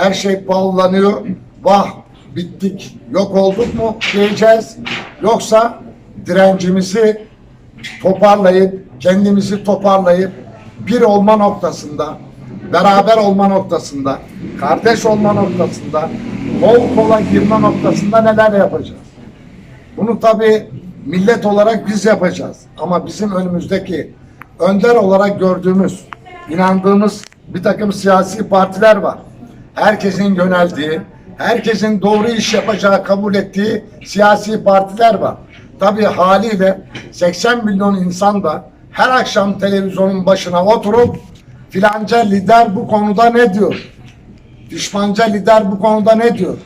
Her şey pahalanıyor. Vah bittik, yok olduk mu diyeceğiz. Yoksa direncimizi toparlayıp, kendimizi toparlayıp bir olma noktasında, beraber olma noktasında, kardeş olma noktasında, kol kola girme noktasında neler yapacağız? Bunu tabii millet olarak biz yapacağız. Ama bizim önümüzdeki önder olarak gördüğümüz, inandığımız bir takım siyasi partiler var. Herkesin yöneldiği, herkesin doğru iş yapacağı kabul ettiği siyasi partiler var. Tabii haliyle 80 milyon insan da her akşam televizyonun başına oturup filanca lider bu konuda ne diyor? Düşmanca lider bu konuda ne diyor?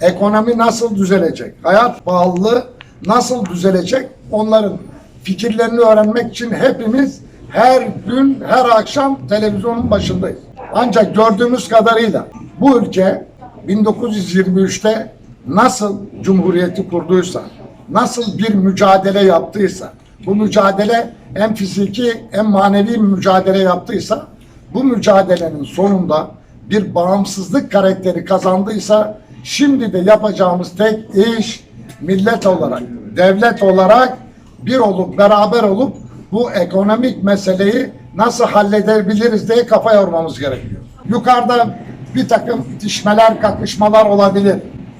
Ekonomi nasıl düzelecek? Hayat pahalılığı nasıl düzelecek? Onların fikirlerini öğrenmek için hepimiz her gün, her akşam televizyonun başındayız. Ancak gördüğümüz kadarıyla bu ülke 1923'te nasıl cumhuriyeti kurduysa, nasıl bir mücadele yaptıysa, bu mücadele hem fiziki hem manevi mücadele yaptıysa, bu mücadelenin sonunda bir bağımsızlık karakteri kazandıysa, şimdi de yapacağımız tek iş millet olarak, devlet olarak bir olup beraber olup bu ekonomik meseleyi nasıl halledebiliriz diye kafa yormamız gerekiyor. Yukarıda bir takım itişmeler, kakışmalar olabilir.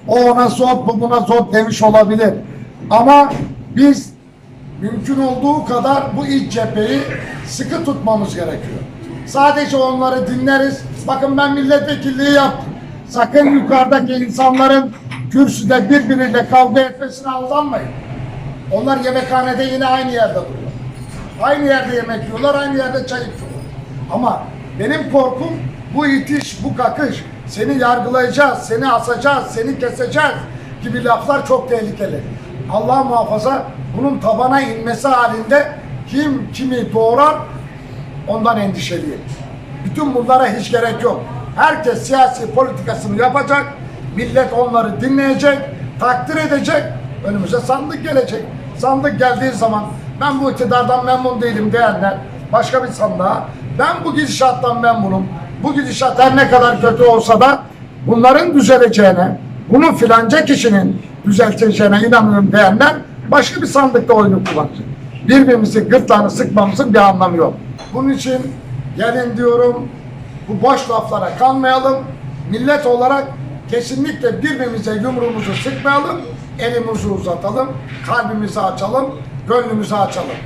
O ona zor, bu buna zor demiş olabilir. Ama biz mümkün olduğu kadar bu iç cepheyi sıkı tutmamız gerekiyor. Sadece onları dinleriz. Bakın ben milletvekilliği yaptım. Sakın yukarıdaki insanların kürsüde birbiriyle kavga etmesine aldanmayın. Onlar yemekhanede yine aynı yerde duruyor. Aynı yerde yemek yiyorlar, aynı yerde çay içiyorlar. Ama benim korkum bu itiş, bu kakış. Seni yargılayacağız, seni asacağız, seni keseceğiz gibi laflar çok tehlikeli. Allah muhafaza bunun tabana inmesi halinde kim kimi doğrar ondan endişeliyim. Bütün bunlara hiç gerek yok. Herkes siyasi politikasını yapacak, millet onları dinleyecek, takdir edecek, önümüze sandık gelecek. Sandık geldiği zaman ben bu iktidardan memnun değilim diyenler başka bir sandığa, ben bu gidişattan memnunum, bu gidişat her ne kadar kötü olsa da bunların düzeleceğine, bunu filanca kişinin düzelteceğine inanıyorum diyenler başka bir sandıkta oyunu kullanacak. Birbirimizi gırtlağını sıkmamızın bir anlamı yok. Bunun için gelin diyorum bu boş laflara kanmayalım. Millet olarak kesinlikle birbirimize yumruğumuzu sıkmayalım. Elimizi uzatalım, kalbimizi açalım, gönlümüzü açalım.